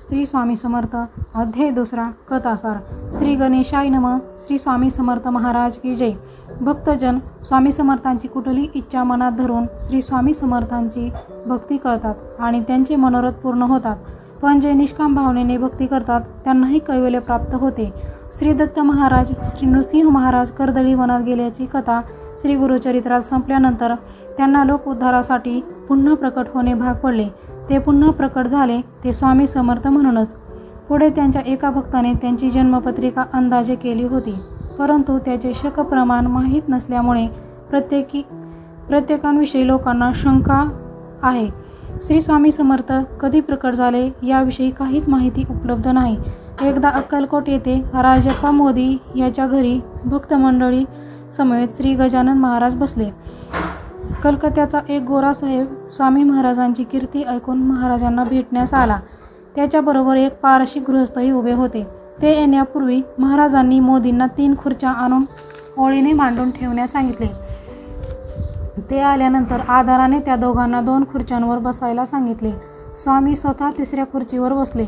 श्री स्वामी समर्थ अध्याय दुसरा कथासार. श्री गणेशाय नम. श्री स्वामी समर्थ महाराज की जय. भक्तजन स्वामी समर्थांची कुठली इच्छा मनात धरून श्री स्वामी समर्थांची भक्ती करतात आणि त्यांचे मनोरथ पूर्ण होतात. पण जे निष्काम भावनेने भक्ती करतात त्यांनाही कैवल्य प्राप्त होते. श्री दत्त महाराज श्री नृसिंह महाराज कर्दळी वनात गेल्याची कथा श्री गुरुचरित्रात संपल्यानंतर त्यांना लोक उद्धारासाठी पुन्हा प्रकट होणे भाग पडले. ते पुन्हा प्रकट झाले ते स्वामी समर्थ म्हणूनच. पुढे त्यांच्या एका भक्ताने त्यांची जन्मपत्रिका अंदाजे केली होती. परंतु त्याचे शक प्रमाण माहीत नसल्यामुळे प्रत्येकी प्रत्येकांविषयी लोकांना शंका आहे. श्री स्वामी समर्थ कधी प्रकट झाले याविषयी काहीच माहिती उपलब्ध नाही. एकदा अक्कलकोट येथे राजप्पा मोदी याच्या घरी भक्त मंडळी श्री गजानन महाराज बसले. कलकत्याचा एक गोरा साहेब स्वामी महाराजांची कीर्ती ऐकून महाराजांना भेटण्यास आला. त्याच्याबरोबर एक पारशी गृहस्थही उभे होते. ते येण्यापूर्वी महाराजांनी मोदींना तीन खुर्च्या आणून ओळीने मांडून ठेवण्यास सांगितले. ते आल्यानंतर आधाराने त्या दोघांना दोन खुर्च्यांवर बसायला सांगितले. स्वामी स्वतः तिसऱ्या खुर्चीवर बसले.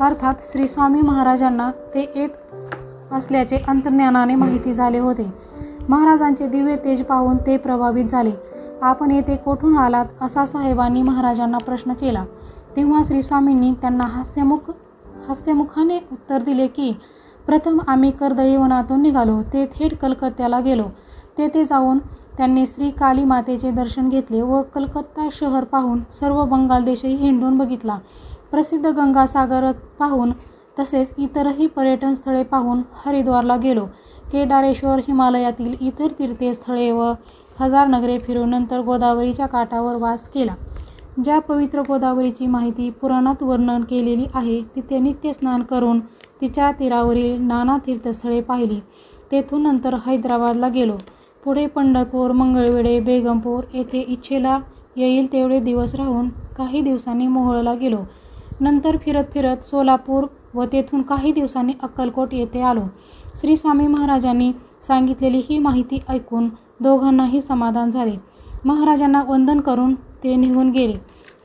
अर्थात श्री स्वामी महाराजांना ते येत असल्याचे अंतर्ज्ञानाने माहिती झाले होते. महाराजांचे दिव्य तेज पाहून ते प्रभावित झाले. आपण येथे कोठून आलात? असा साहेबांनी महाराजांना प्रश्न केला. तेव्हा श्री स्वामींनी त्यांना हास्यमुख हास्यमुखाने उत्तर दिले की प्रथम आम्ही कर्दळीवनातून निघालो. ते थेट कलकत्त्याला गेलो. तेथे जाऊन त्यांनी श्री काली मातेचे दर्शन घेतले व कलकत्ता शहर पाहून सर्व बंगाल देशही हिंडून बघितला. प्रसिद्ध गंगासागर पाहून तसेच इतरही पर्यटन स्थळे पाहून हरिद्वारला गेलो. केदारेश्वर हिमालयातील इतर तीर्थस्थळे व हजार नगरे फिरून नंतर गोदावरीच्या काठावर वास केला. ज्या पवित्र गोदावरीची माहिती पुराणात वर्णन केलेली आहे तिथे नित्य स्नान करून तिच्या तीरावरील नाना तीर्थस्थळे पाहिली. तेथून नंतर हैदराबादला गेलो. पुढे पंढरपूर मंगळवेढे बेगमपूर येथे इच्छेला येईल तेवढे दिवस राहून काही दिवसांनी मोहोळला गेलो. नंतर फिरत फिरत सोलापूर व तेथून काही दिवसांनी अक्कलकोट येथे आलो. श्री स्वामी महाराजांनी सांगितलेली ही माहिती ऐकून दोघांनाही समाधान झाले. महाराजांना वंदन करून ते निघून गेले.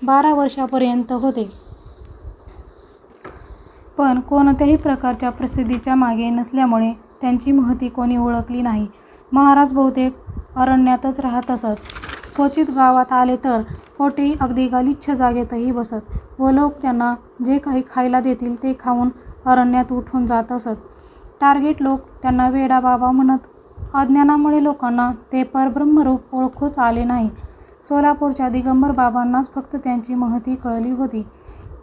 बारा वर्षापर्यंत होते. पण कोणत्याही प्रकारच्या प्रसिद्धीच्या मागे नसल्यामुळे त्यांची महती कोणी ओळखली नाही. महाराज बहुतेक अरण्यातच राहत असत. क्वचित गावात आले तर पोटी अगदी गलिच्छ जागेतही बसत. व लोक त्यांना जे काही खायला देतील ते खाऊन अरण्यात उठून जात असत. टार्गेट लोक त्यांना वेडा बाबा म्हणत अज्ञानामुळे लोकांना ते परब्रह्मरूप ओळखूच आले नाही. सोलापूरच्या दिगंबर बाबांनाच फक्त त्यांची महती कळली होती.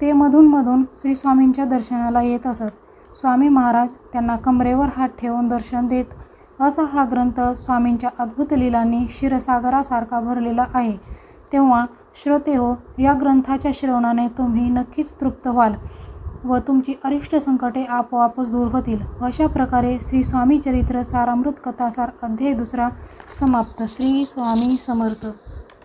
ते मधूनमधून श्री स्वामींच्या दर्शनाला येत असत. स्वामी महाराज त्यांना कमरेवर हात ठेवून दर्शन देत असा हा ग्रंथ स्वामींच्या अद्भुत लिलांनी क्षीरसागरासारखा भरलेला आहे. तेव्हा श्रोते हो या ग्रंथाच्या श्रवणाने तुम्ही नक्कीच तृप्त व्हाल व तुमची अरिष्ट संकटे आपोआपच दूर होतील. अशा प्रकारे श्री स्वामी चरित्र सारामृत कथासार अध्याय दुसरा समाप्त. श्री स्वामी समर्थ.